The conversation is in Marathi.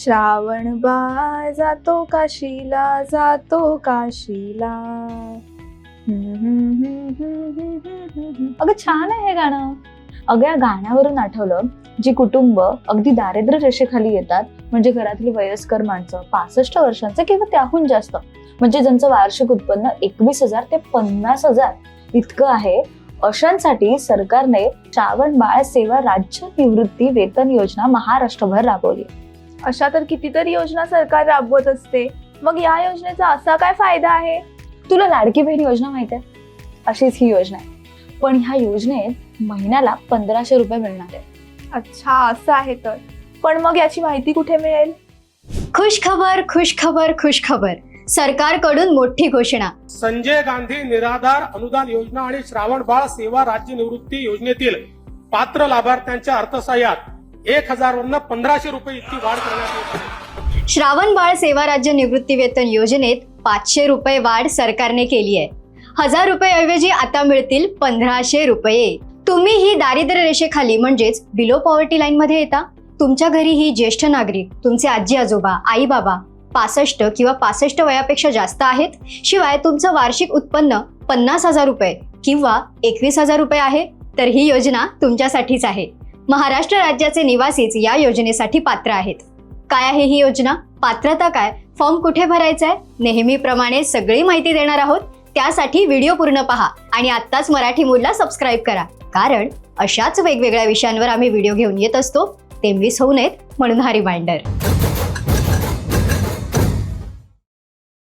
श्रावण बाळ जातो काशीला जातो काशीला. अगं छान आहे हे गाणं. अगं या गाण्यावरून आठवलं जी कुटुंब अगदी दारिद्र्य रेषेखाली येतात म्हणजे घरातली वयस्कर माणसं पासष्ट वर्षांचं किंवा त्याहून जास्त. म्हणजे ज्यांचं वार्षिक उत्पन्न एकवीस हजार ते पन्नास हजार इतकं आहे अशांसाठी सरकारने श्रावण बाळ सेवा राज्य निवृत्ती वेतन योजना महाराष्ट्रभर राबवली. अशा तर कितीतरी योजना सरकार राबवत असते. मग या योजनेचा असा काय फायदा आहे? तुला लाडकी बहीण योजना माहिती आहे? अशीच ही योजना आहे. पण ह्या योजनेत महिन्याला पंधराशे रुपये मिळणार आहे. अच्छा असं आहे तर. पण मग याची माहिती कुठे मिळेल? खुश खबर खुश खबर खुश खबर. सरकारकडून मोठी घोषणा. संजय गांधी निराधार अनुदान योजना आणि श्रावण बाळ सेवा राज्य निवृत्ती योजनेतील पात्र लाभार्थ्यांच्या अर्थसहाय्यात एक हजारवरनं पंधराशे रुपये इतकी वाढ करण्यात येत आहे. श्रावण बाळ सेवा राज्य निवृत्ती वेतन योजनेत पाचशे रुपये वाढ सरकारने केली आहे. हजार रुपये ऐवजी आता मिळतील पंधराशे रुपये. तुम्ही ही दारिद्र्य रेषेखाली म्हणजेच बिलो पॉवर्टी लाईन मध्ये येता. तुमच्या घरी ही ज्येष्ठ नागरिक तुमचे आजी आजोबा आई बाबा पासष्ट किंवा पासष्ट वयापेक्षा जास्त आहेत. शिवाय तुमचं वार्षिक उत्पन्न पन्नास हजार रुपये किंवा एकवीस हजार रुपये आहे. तर ही योजना तुमच्यासाठीच आहे. महाराष्ट्र राज्याचे निवासीच या योजनेसाठी पात्र आहेत. काय आहे ही योजना? पात्रता काय? फॉर्म कुठे भरायचा आहे नेहमीप्रमाणे सगळी माहिती देणार आहोत. त्यासाठी व्हिडिओ पूर्ण पहा आणि आत्ताच मराठी मूलला सबस्क्राईब करा. कारण अशाच वेगवेगळ्या विषयांवर आम्ही व्हिडिओ घेऊन येत असतो. ते मिस होऊ नयेत. म्हणून हा रिमाइंडर